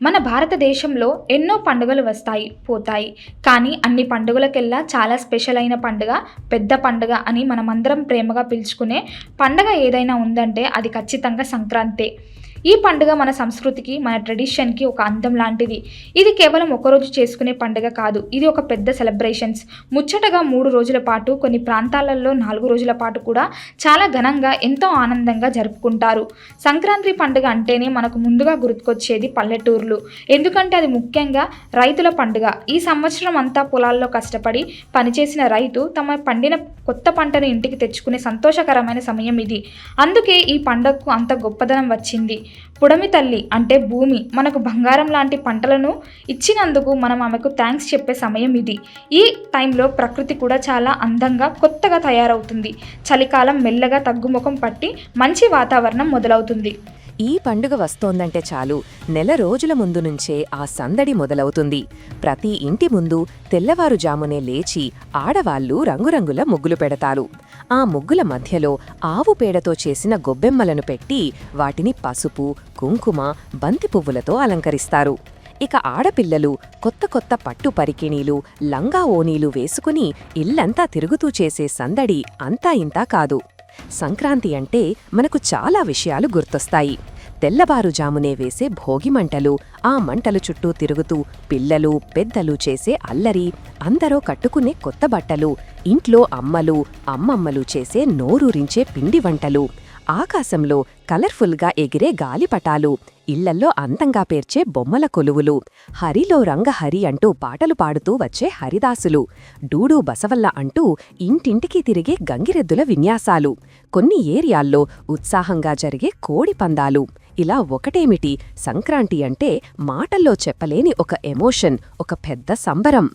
మన భారతదేశంలో ఎన్నో పండుగలు వస్తాయి పోతాయి. కానీ అన్ని పండుగలకెల్లా చాలా స్పెషల్ అయిన పండుగ పెద్ద పండుగ అని మనమందరం ప్రేమగా పిలుచుకునే పండుగ ఏదైనా ఉందంటే అది ఖచ్చితంగా సంక్రాంతే. ఈ పండుగ మన సంస్కృతికి మన ట్రెడిషన్కి ఒక అందం లాంటిది. ఇది కేవలం ఒకరోజు చేసుకునే పండుగ కాదు. ఇది ఒక పెద్ద సెలబ్రేషన్స్ ముచ్చటగా మూడు రోజుల పాటు కొన్ని ప్రాంతాలలో నాలుగు రోజుల పాటు కూడా చాలా ఘనంగా ఎంతో ఆనందంగా జరుపుకుంటారు. సంక్రాంతి పండుగ అంటేనే మనకు ముందుగా గుర్తుకొచ్చేది పల్లెటూర్లు. ఎందుకంటే అది ముఖ్యంగా రైతుల పండుగ. ఈ సంవత్సరం అంతా పొలాల్లో కష్టపడి పనిచేసిన రైతు తమ పండిన కొత్త పంటను ఇంటికి తెచ్చుకునే సంతోషకరమైన సమయం ఇది. అందుకే ఈ పండుగకు అంత గొప్పదనం వచ్చింది. పుడమి తల్లి అంటే భూమి. మనకు బంగారం లాంటి పంటలను ఇచ్చినందుకు మనం ఆమెకు థ్యాంక్స్ చెప్పే సమయం ఇది. ఈ టైంలో ప్రకృతి కూడా చాలా అందంగా కొత్తగా తయారవుతుంది. చలికాలం మెల్లగా తగ్గుముఖం పట్టి మంచి వాతావరణం మొదలవుతుంది. ఈ పండుగ వస్తోందంటే చాలు. నెల రోజుల ముందు నుంచే ఆ సందడి మొదలవుతుంది. ప్రతి ఇంటి ముందు తెల్లవారుజామునే లేచి ఆడవాళ్ళు రంగురంగుల ముగ్గులు పెడతారు. ఆ ముగ్గుల మధ్యలో ఆవు పేడతో చేసిన గొబ్బెమ్మలను పెట్టి వాటిని పసుపు కుంకుమ బంతి పువ్వులతో అలంకరిస్తారు. ఇక ఆడపిల్లలు కొత్త కొత్త పట్టు పరికిణీలు లంగా ఓనీలు వేసుకుని ఇల్లంతా తిరుగుతూ చేసే సందడి అంతా ఇంతా కాదు. సంక్రాంతి అంటే మనకు చాలా విషయాలు గుర్తొస్తాయి. తెల్లవారుజామునే వేసే భోగి మంటలు ఆ మంటలు చుట్టూ తిరుగుతూ పిల్లలు పెద్దలు చేసే అల్లరి అందరూ కట్టుకునే కొత్త బట్టలు ఇంట్లో అమ్మలు అమ్మమ్మలు చేసే నోరూరించే పిండి వంటలు. ఆకాశంలో కలర్ఫుల్గా ఎగిరే గాలిపటాలు ఇళ్ళల్లో అందంగా పేర్చే బొమ్మల కొలువులు హరిలో రంగహరి అంటూ పాటలు పాడుతూ వచ్చే హరిదాసులు డూడు బసవల్ల అంటూ ఇంటింటికి తిరిగే గంగిరెద్దుల విన్యాసాలు కొన్ని ఏరియాల్లో ఉత్సాహంగా జరిగే కోడి పందాలు. ఇలా ఒకటేమిటి? సంక్రాంతి అంటే మాటల్లో చెప్పలేని ఒక ఎమోషన్ ఒక పెద్ద సంబరం.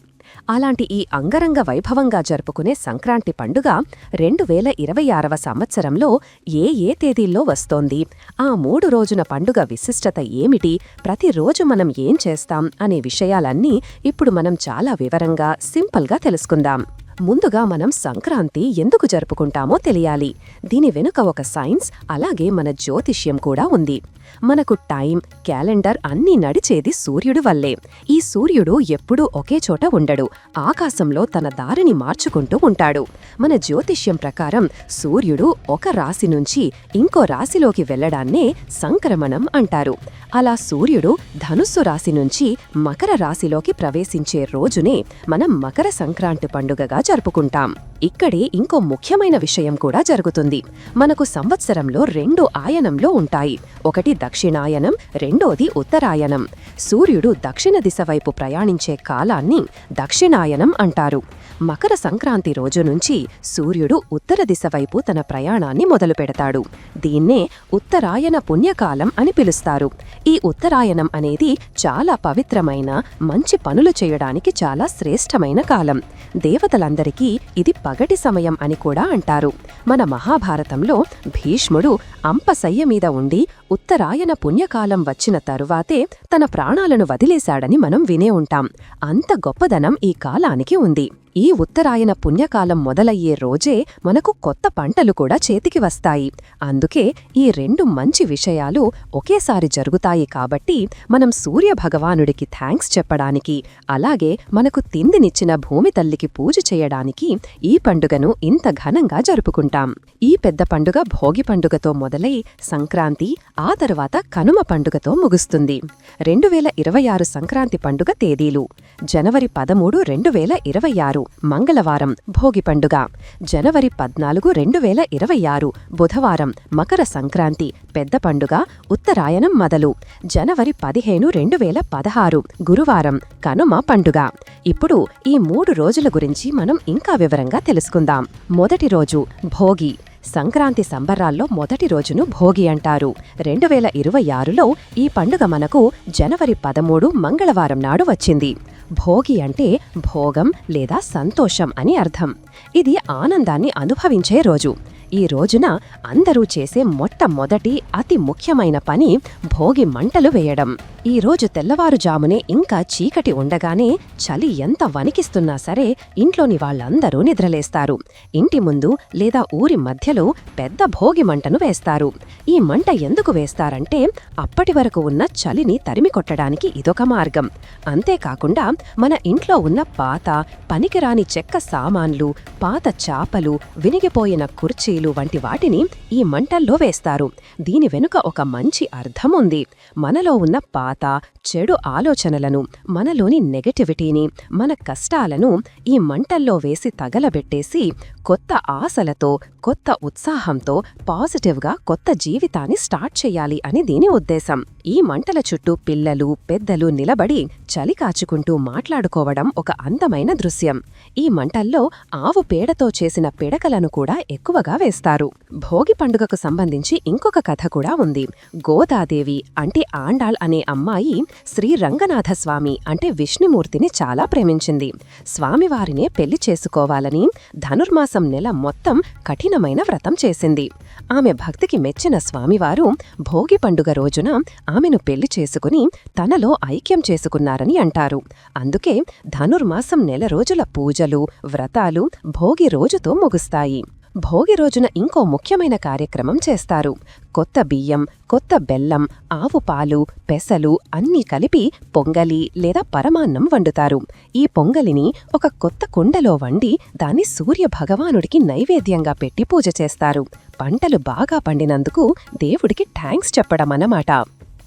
అలాంటి ఈ అంగరంగ వైభవంగా జరుపుకునే సంక్రాంతి పండుగ రెండు వేల ఇరవై ఆరవ సంవత్సరంలో ఏ ఏ తేదీల్లో వస్తోంది? ఆ మూడు రోజున పండుగ విశిష్టత ఏమిటి? ప్రతిరోజు మనం ఏం చేస్తాం? అనే విషయాలన్నీ ఇప్పుడు మనం చాలా వివరంగా సింపుల్గా తెలుసుకుందాం. ముందుగా మనం సంక్రాంతి ఎందుకు జరుపుకుంటామో తెలియాలి. దీని వెనుక ఒక సైన్స్ అలాగే మన జ్యోతిష్యం కూడా ఉంది. మనకు టైం క్యాలెండర్ అన్నీ నడిచేది సూర్యుడు వల్లే. ఈ సూర్యుడు ఎప్పుడూ ఒకే చోట ఉండడు. ఆకాశంలో తన దారిని మార్చుకుంటూ ఉంటాడు. మన జ్యోతిష్యం ప్రకారం సూర్యుడు ఒక రాశి నుంచి ఇంకో రాశిలోకి వెళ్ళడాన్నే సంక్రమణం అంటారు. అలా సూర్యుడు ధనుస్సు రాశి నుంచి మకర రాశిలోకి ప్రవేశించే రోజునే మనం మకర సంక్రాంతి పండుగగా జరుపుకుంటాం. ఇక్కడే ఇంకో ముఖ్యమైన విషయం కూడా జరుగుతుంది. మనకు సంవత్సరంలో రెండు ఆయనంలో ఉంటాయి. ఒకటి దక్షిణాయనం రెండోది ఉత్తరాయనం. సూర్యుడు దక్షిణ దిశ వైపు ప్రయాణించే కాలాన్ని దక్షిణాయనం అంటారు. మకర సంక్రాంతి రోజు నుంచి సూర్యుడు ఉత్తర దిశ వైపు తన ప్రయాణాన్ని మొదలుపెడతాడు దీన్నే ఉత్తరాయణ పుణ్యకాలం అని పిలుస్తారు. ఈ ఉత్తరాయణం అనేది చాలా పవిత్రమైన మంచి పనులు చేయడానికి చాలా శ్రేష్టమైన కాలం. దేవతలందరికీ ఇది పగటి సమయం అని కూడా అంటారు. మన మహాభారతంలో భీష్ముడు అంపశయ్య మీద ఉండి ఉత్తరా ఆయన పుణ్యకాలం వచ్చిన తరువాతే తన ప్రాణాలను వదిలేశాడని మనం వినే ఉంటాం. అంత గొప్పదనం ఈ కాలానికి ఉంది. ఈ ఉత్తరాయణ పుణ్యకాలం మొదలయ్యే రోజే మనకు కొత్త పంటలు కూడా చేతికి వస్తాయి. అందుకే ఈ రెండు మంచి విషయాలు ఒకేసారి జరుగుతాయి కాబట్టి మనం సూర్య భగవానుడికి థ్యాంక్స్ చెప్పడానికి అలాగే మనకు తిండినిచ్చిన భూమి తల్లికి పూజ చేయడానికి ఈ పండుగను ఇంత ఘనంగా జరుపుకుంటాం. ఈ పెద్ద పండుగ భోగి పండుగతో మొదలై సంక్రాంతి ఆ తర్వాత కనుమ పండుగతో ముగుస్తుంది. రెండు వేల ఇరవై ఆరు సంక్రాంతి పండుగ తేదీలు. జనవరి పదమూడు రెండు వేల ఇరవై ఆరు. మంగళవారం భోగి పండుగ. జనవరి పద్నాలుగు రెండు వేల ఇరవై ఆరు బుధవారం మకర సంక్రాంతి పెద్ద పండుగ ఉత్తరాయణం మొదలు. జనవరి పదిహేను రెండు వేల పదహారు గురువారం కనుమ పండుగ. ఇప్పుడు ఈ మూడు రోజుల గురించి మనం ఇంకా వివరంగా తెలుసుకుందాం. మొదటి రోజు భోగి. సంక్రాంతి సంబరాల్లో మొదటి రోజును భోగి అంటారు. రెండు వేల ఇరవై ఆరులో ఈ పండుగ మనకు జనవరి పదమూడు మంగళవారం నాడు వచ్చింది. భోగి అంటే భోగం లేదా సంతోషం అని అర్థం. ఇది ఆనందాన్ని అనుభవించే రోజు. ఈ రోజున అందరూ చేసే మొట్టమొదటి అతి ముఖ్యమైన పని భోగి మంటలు వేయడం. ఈ రోజు తెల్లవారుజామునే ఇంకా చీకటి ఉండగానే చలి ఎంత వణికిస్తున్నా సరే ఇంట్లోని వాళ్ళందరూ నిద్రలేస్తారు. ఇంటి ముందు లేదా ఊరి మధ్యలో పెద్ద భోగి మంటను వేస్తారు. ఈ మంట ఎందుకు వేస్తారంటే అప్పటి వరకు ఉన్న చలిని తరిమి కొట్టడానికి ఇదొక మార్గం. అంతేకాకుండా మన ఇంట్లో ఉన్న పాత పనికిరాని చెక్క సామాన్లు పాత చాపలు వినిగిపోయిన కుర్చీలు వంటి వాటిని ఈ మంటల్లో వేస్తారు. దీని వెనుక ఒక మంచి అర్థం ఉంది మనలో ఉన్న పాత చెడు ఆలోచనలను మనలోని నెగటివిటీని మన కష్టాలను ఈ మంటల్లో వేసి తగలబెట్టేసి కొత్త ఆశలతో కొత్త ఉత్సాహంతో పాజిటివ్గా కొత్త జీవితాన్ని స్టార్ట్ చేయాలి అని దీని ఉద్దేశం. ఈ మంటల చుట్టూ పిల్లలు పెద్దలు నిలబడి చలి కాచుకుంటూ మాట్లాడుకోవడం ఒక అందమైన దృశ్యం. ఈ మంటల్లో ఆవు పేడతో చేసిన పిడకలను కూడా ఎక్కువగా వేస్తారు. భోగి పండుగకు సంబంధించి ఇంకొక కథ కూడా ఉంది. గోదాదేవి అంటే ఆండాళ్ అనే అమ్మాయి శ్రీ రంగనాథస్వామి అంటే విష్ణుమూర్తిని చాలా ప్రేమించింది. స్వామివారినే పెళ్ళి చేసుకోవాలని ధనుర్మాసం నెల మొత్తం కఠినమైన వ్రతం చేసింది. ఆమె భక్తికి మెచ్చిన స్వామివారు భోగి పండుగ రోజున ఆమెను పెళ్ళి చేసుకుని తనలో ఐక్యం చేసుకున్నారని అంటారు. అందుకే ధనుర్మాసం నెల రోజుల పూజలు వ్రతాలు భోగి రోజుతో ముగుస్తాయి. భోగి రోజున ఇంకో ముఖ్యమైన కార్యక్రమం చేస్తారు. కొత్త బియ్యం కొత్త బెల్లం ఆవు పాలు పెసలు అన్నీ కలిపి పొంగలి లేదా పరమాన్నం వండుతారు. ఈ పొంగలిని ఒక కొత్త కుండలో వండి దాన్ని సూర్య భగవానుడికి నైవేద్యంగా పెట్టి పూజ చేస్తారు. పంటలు బాగా పండినందుకు దేవుడికి థ్యాంక్స్ చెప్పడమన్నమాట.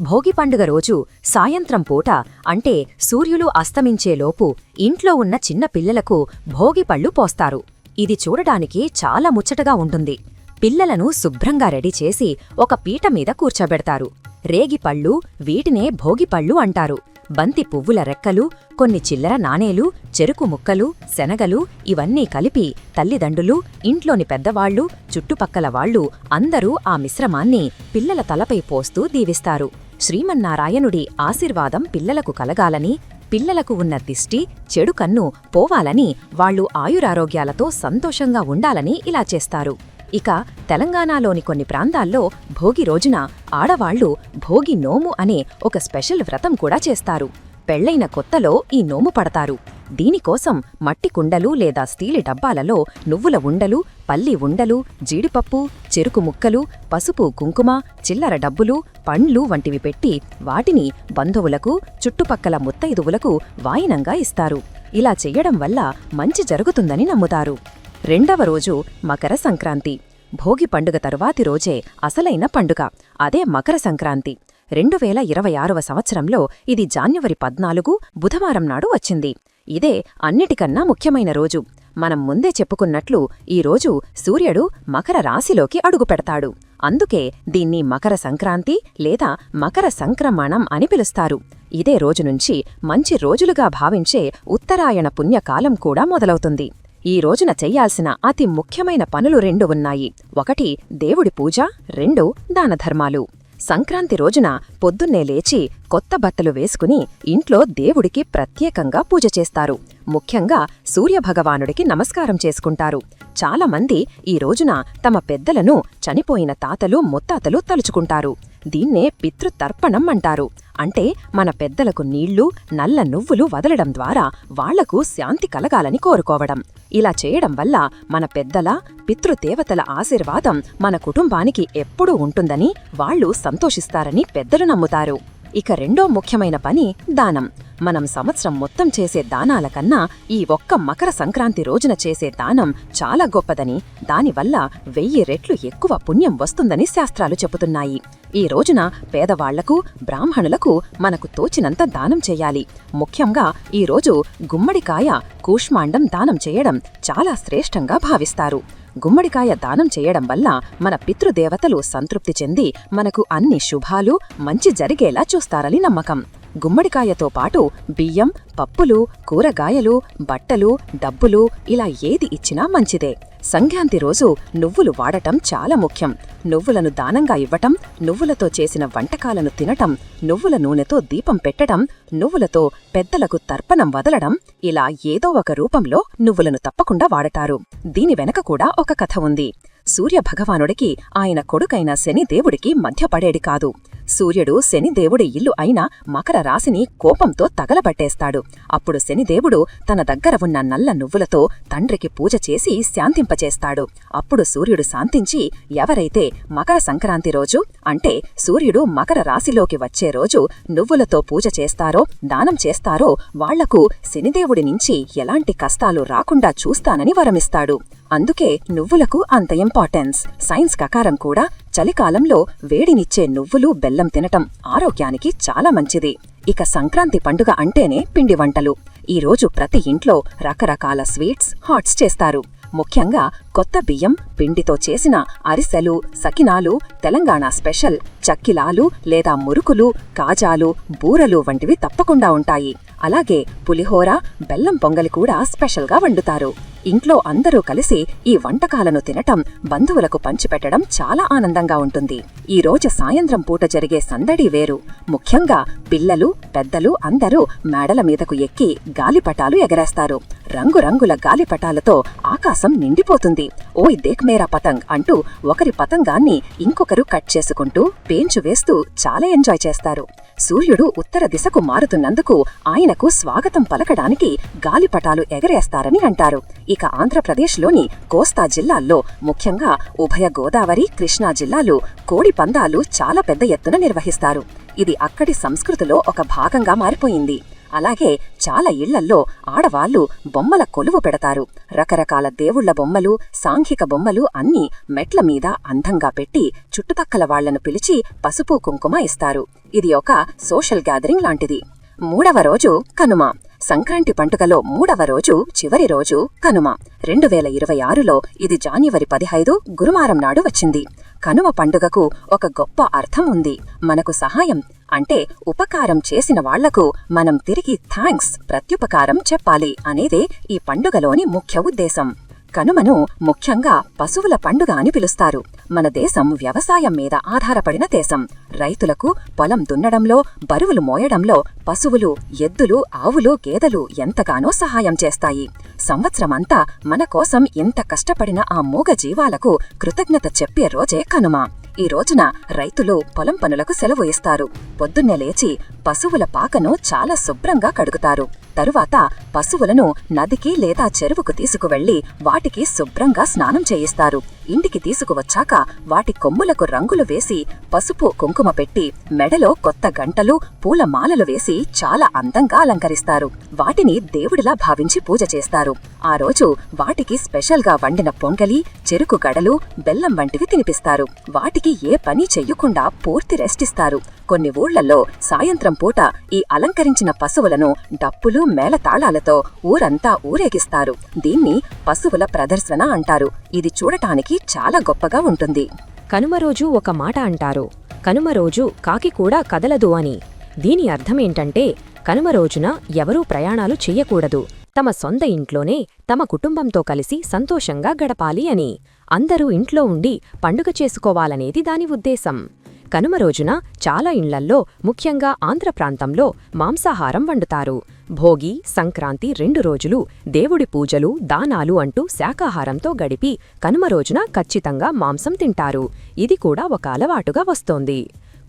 భోగి పండుగ రోజు సాయంత్రం పూట అంటే సూర్యులు అస్తమించేలోపు ఇంట్లో ఉన్న చిన్న పిల్లలకు భోగి పళ్ళు పోస్తారు. ఇది చూడడానికి చాలా ముచ్చటగా ఉంటుంది. పిల్లలను శుభ్రంగా రెడీ చేసి ఒక పీట మీద కూర్చోబెడతారు. రేగిపళ్ళు వీటినే భోగిపళ్ళు అంటారు. బంతి పువ్వుల రెక్కలు కొన్ని చిల్లర నాణేలు చెరుకు ముక్కలు శనగలు ఇవన్నీ కలిపి తల్లిదండ్రులు ఇంట్లోని పెద్దవాళ్ళు చుట్టుపక్కల వాళ్ళు అందరూ ఆ మిశ్రమాన్ని పిల్లల తలపై పోస్తూ దీవిస్తారు. శ్రీమన్నారాయణుడి ఆశీర్వాదం పిల్లలకు కలగాలని పిల్లలకు ఉన్న దిష్టి చెడు కన్ను పోవాలని వాళ్ళు ఆయురారోగ్యాలతో సంతోషంగా ఉండాలని ఇలా చేస్తారు. ఇక తెలంగాణలోని కొన్ని ప్రాంతాల్లో భోగి రోజున ఆడవాళ్ళు భోగి నోము అనే ఒక స్పెషల్ వ్రతం కూడా చేస్తారు. పెళ్ళైన కొత్తలో ఈ నోము పడతారు. దీనికోసం మట్టి కుండలు లేదా స్టీలి డబ్బాలలో నువ్వుల ఉండలు పల్లి ఉండలు జీడిపప్పు చెరుకు ముక్కలు పసుపు కుంకుమ చిల్లర డబ్బులు పండ్లు వంటివి పెట్టి వాటిని బంధువులకు చుట్టుపక్కల ముత్తైదువులకు వాయినంగా ఇస్తారు. ఇలా చెయ్యడం వల్ల మంచి జరుగుతుందని నమ్ముతారు. రెండవ రోజు మకర సంక్రాంతి. భోగి పండుగ తరువాతి రోజే అసలైన పండుగ. అదే మకర సంక్రాంతి. రెండు వేల ఇరవై ఆరవ సంవత్సరంలో ఇది జాన్యువరి పద్నాలుగు బుధవారం నాడు వచ్చింది. ఇదే అన్నిటికన్నా ముఖ్యమైన రోజు. మనం ముందే చెప్పుకున్నట్లు ఈ రోజు సూర్యుడు మకర రాశిలోకి అడుగుపెడతాడు అందుకే దీన్ని మకర సంక్రాంతి లేదా మకర సంక్రమణం అని పిలుస్తారు. ఇదే రోజు నుంచి మంచి రోజులుగా భావించే ఉత్తరాయణ పుణ్యకాలం కూడా మొదలవుతుంది. ఈ రోజున చెయ్యాల్సిన అతి ముఖ్యమైన పనులు రెండు ఉన్నాయి. ఒకటి దేవుడి పూజ రెండు దానధర్మాలు. సంక్రాంతి రోజున పొద్దున్నే లేచి కొత్త బట్టలు వేసుకుని ఇంట్లో దేవుడికి ప్రత్యేకంగా పూజ చేస్తారు. ముఖ్యంగా సూర్యభగవానుడికి నమస్కారం చేసుకుంటారు. చాలామంది ఈ రోజున తమ పెద్దలను చనిపోయిన తాతలు ముత్తాతలు తలుచుకుంటారు. దీన్నే పితృతర్పణం అంటారు. అంటే మన పెద్దలకు నీళ్ళు నల్ల నువ్వులు వదలడం ద్వారా వాళ్ళకు శాంతి కలగాలని కోరుకోవడం. ఇలా చేయడం వల్ల మన పెద్దల పితృదేవతల ఆశీర్వాదం మన కుటుంబానికి ఎప్పుడూ ఉంటుందని వాళ్ళు సంతోషిస్తారని పెద్దలు నమ్ముతారు. ఇక రెండో ముఖ్యమైన పని దానం. మనం సంవత్సరం మొత్తం చేసే దానాల కన్నా ఈ ఒక్క మకర సంక్రాంతి రోజున చేసే దానం చాలా గొప్పదని దానివల్ల వెయ్యి రెట్లు ఎక్కువ పుణ్యం వస్తుందని శాస్త్రాలు చెబుతున్నాయి. ఈ రోజున పేదవాళ్ళకు బ్రాహ్మణులకు మనకు తోచినంత దానం చేయాలి. ముఖ్యంగా ఈ రోజు గుమ్మడికాయ కూష్మాండం దానం చేయడం చాలా శ్రేష్టంగా భావిస్తారు. గుమ్మడికాయ దానం చేయడం వల్ల మన పితృదేవతలు సంతృప్తి చెంది మనకు అన్ని శుభాలు మంచి జరిగేలా చూస్తారని నమ్మకం. గుమ్మడికాయతో పాటు బియ్యం పప్పులు కూరగాయలు బట్టలు డబ్బులు ఇలా ఏది ఇచ్చినా మంచిదే. సంక్రాంతి రోజు నువ్వులు వాడటం చాలా ముఖ్యం. నువ్వులను దానంగా ఇవ్వటం నువ్వులతో చేసిన వంటకాలను తినటం నువ్వుల నూనెతో దీపం పెట్టడం నువ్వులతో పెద్దలకు తర్పణం వదలడం ఇలా ఏదో ఒక రూపంలో నువ్వులను తప్పకుండా వాడటారు దీని వెనక కూడా ఒక కథ ఉంది. సూర్యభగవానుడికి ఆయన కొడుకైన శనిదేవుడికి మధ్యపడేడి కాదు. సూర్యుడు శనిదేవుడి ఇల్లు అయిన మకర రాశిని కోపంతో తగలబట్టేస్తాడు. అప్పుడు శనిదేవుడు తన దగ్గర ఉన్న నల్ల నువ్వులతో తండ్రికి పూజ చేసి శాంతింపచేస్తాడు. అప్పుడు సూర్యుడు శాంతించి ఎవరైతే మకర సంక్రాంతి రోజు అంటే సూర్యుడు మకర రాశిలోకి వచ్చే రోజు నువ్వులతో పూజ చేస్తారో దానం చేస్తారో వాళ్ళకు శనిదేవుడి నుంచి ఎలాంటి కష్టాలు రాకుండా చూస్తానని వరమిస్తాడు. అందుకే నువ్వులకు అంత ఇంపార్టెన్స్ సైన్స్ ప్రకారం కూడా చలికాలంలో వేడినిచ్చే నువ్వులు బెల్లం తినటం ఆరోగ్యానికి చాలా మంచిది. ఇక సంక్రాంతి పండుగ అంటేనే పిండి వంటలు. ఈ రోజు ప్రతి ఇంట్లో రకరకాల స్వీట్స్ హాట్స్ చేస్తారు. ముఖ్యంగా కొత్త బియ్యం పిండితో చేసిన అరిసెలు సకినాలు తెలంగాణ స్పెషల్ చక్కిలాలు లేదా మురుకులు కాజాలు బూరలు వంటివి తప్పకుండా ఉంటాయి. అలాగే పులిహోర బెల్లం పొంగలి కూడా స్పెషల్గా వండుతారు. ఇంట్లో అందరూ కలిసి ఈ వంటకాలను తినటం బంధువులకు పంచిపెట్టడం చాలా ఆనందంగా ఉంటుంది. ఈ రోజు సాయంత్రం పూట జరిగే సందడి వేరు. ముఖ్యంగా పిల్లలు పెద్దలు అందరూ మేడల మీదకు ఎక్కి గాలిపటాలు ఎగరేస్తారు. రంగురంగుల గాలిపటాలతో ఆకాశం నిండిపోతుంది. ఓయ్ దేక్ మేరా పతంగ్ అంటూ ఒకరి పతంగాన్ని ఇంకొకరు కట్ చేసుకుంటూ పేంచు వేస్తూ చాలా ఎంజాయ్ చేస్తారు. సూర్యుడు ఉత్తర దిశకు మారుతున్నందుకు ఆయనకు స్వాగతం పలకడానికి గాలిపటాలు ఎగరేస్తారని అంటారు. ఇక ఆంధ్రప్రదేశ్లోని కోస్తా జిల్లాల్లో ముఖ్యంగా ఉభయ గోదావరి కృష్ణా జిల్లాలు కోడి పందాలు చాలా పెద్ద ఎత్తున నిర్వహిస్తారు. ఇది అక్కడి సంస్కృతిలో ఒక భాగంగా మారిపోయింది. అలాగే చాలా ఇళ్ళల్లో ఆడవాళ్ళు బొమ్మల కొలువు పెడతారు. రకరకాల దేవుళ్ళ బొమ్మలు సాంఘిక బొమ్మలు అన్నీ మెట్ల మీద అందంగా పెట్టి చుట్టుపక్కల వాళ్ళను పిలిచి పసుపు కుంకుమ ఇస్తారు. ఇది ఒక సోషల్ గ్యాదరింగ్ లాంటిది. మూడవ రోజు కనుమ. సంక్రాంతి పండుగలో మూడవ రోజు చివరి రోజు కనుమ. రెండు వేల ఇరవై ఆరులో ఇది జాన్యువరి పదిహైదు గురువారం నాడు వచ్చింది. కనుమ పండుగకు ఒక గొప్ప అర్థం ఉంది. మనకు సహాయం అంటే ఉపకారం చేసిన వాళ్ళకు మనం తిరిగి థ్యాంక్స్ ప్రత్యుపకారం చెప్పాలి అనేదే ఈ పండుగలోని ముఖ్య ఉద్దేశం. కనుమను ముఖ్యంగా పశువుల పండుగ అని పిలుస్తారు. మన దేశం వ్యవసాయం మీద ఆధారపడిన దేశం. రైతులకు పొలం దున్నడంలో బరువులు మోయడంలో పశువులు ఎద్దులు ఆవులు గేదెలు ఎంతగానో సహాయం చేస్తాయి. సంవత్సరమంతా మన కోసం ఎంత కష్టపడిన ఆ మూగ జీవాలకు కృతజ్ఞత చెప్పే రోజే కనుమ. ఈ రోజున రైతులు పొలం పనులకు సెలవు ఇస్తారు. పొద్దున్నే లేచి పశువుల పాకను చాలా శుభ్రంగా కడుగుతారు. తరువాత పశువులను నదికి లేదా చెరువుకు తీసుకువెళ్ళి వాటికి శుభ్రంగా స్నానం చేయిస్తారు. ఇంటికి తీసుకువచ్చాక వాటి కొమ్ములకు రంగులు వేసి పసుపు కుంకుమ పెట్టి మెడలో కొత్త గంటలు పూల మాలలు వేసి చాలా అందంగా అలంకరిస్తారు. వాటిని దేవుడిలా భావించి పూజ చేస్తారు. ఆ రోజు వాటికి స్పెషల్గా వండిన పొంగలి చెరుకు గడలు బెల్లం వంటివి తినిపిస్తారు. వాటికి ఏ పని చెయ్యకుండా పూర్తి రెస్ట్ ఇస్తారు. కొన్ని ఊళ్ళలో సాయంత్రం పూట ఈ అలంకరించిన పశువులను డప్పులు మేళతాళాలతో ఊరంతా ఊరేగిస్తారు. దీన్ని పశువుల ప్రదర్శన అంటారు. ఇది చూడటానికి చాలా గొప్పగా ఉంటుంది. కనుమ రోజు ఒక మాట అంటారు. కనుమ రోజు కాకి కూడా కదలదు అని. దీని అర్థమేంటంటే కనుమ రోజున ఎవరూ ప్రయాణాలు చెయ్యకూడదు. తమ సొంత ఇంట్లోనే తమ కుటుంబంతో కలిసి సంతోషంగా గడపాలి అని. అందరూ ఇంట్లో ఉండి పండుగ చేసుకోవాలనేది దాని ఉద్దేశం. కనుమ రోజున చాలా ఇండ్లల్లో ముఖ్యంగా ఆంధ్ర ప్రాంతంలో మాంసాహారం వండుతారు. భోగి సంక్రాంతి రెండు రోజులు దేవుడి పూజలు దానాలు అంటూ శాకాహారంతో గడిపి కనుమ రోజున ఖచ్చితంగా మాంసం తింటారు. ఇది కూడా ఒక అలవాటుగా వస్తోంది.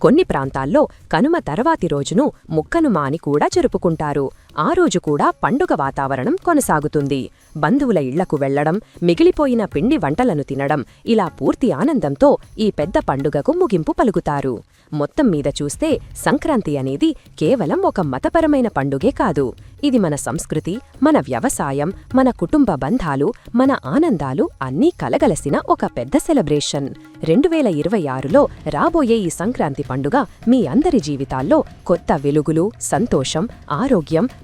కొన్ని ప్రాంతాల్లో కనుమ తర్వాతి రోజును ముక్కనుమ అని కూడా జరుపుకుంటారు. ఆ రోజు కూడా పండుగ వాతావరణం కొనసాగుతుంది. బంధువుల ఇళ్ళకు వెళ్ళడం మిగిలిపోయిన పిండి వంటలను తినడం ఇలా పూర్తి ఆనందంతో ఈ పెద్ద పండుగకు ముగింపు పలుకుతారు. మొత్తం మీద చూస్తే సంక్రాంతి అనేది కేవలం ఒక మతపరమైన పండుగే కాదు. ఇది మన సంస్కృతి మన వ్యవసాయం మన కుటుంబ బంధాలు మన ఆనందాలు అన్నీ కలగలసిన ఒక పెద్ద సెలబ్రేషన్. రెండు వేల ఇరవై ఆరులో రాబోయే ఈ సంక్రాంతి పండుగ మీ అందరి జీవితాల్లో కొత్త వెలుగులు సంతోషం ఆరోగ్యం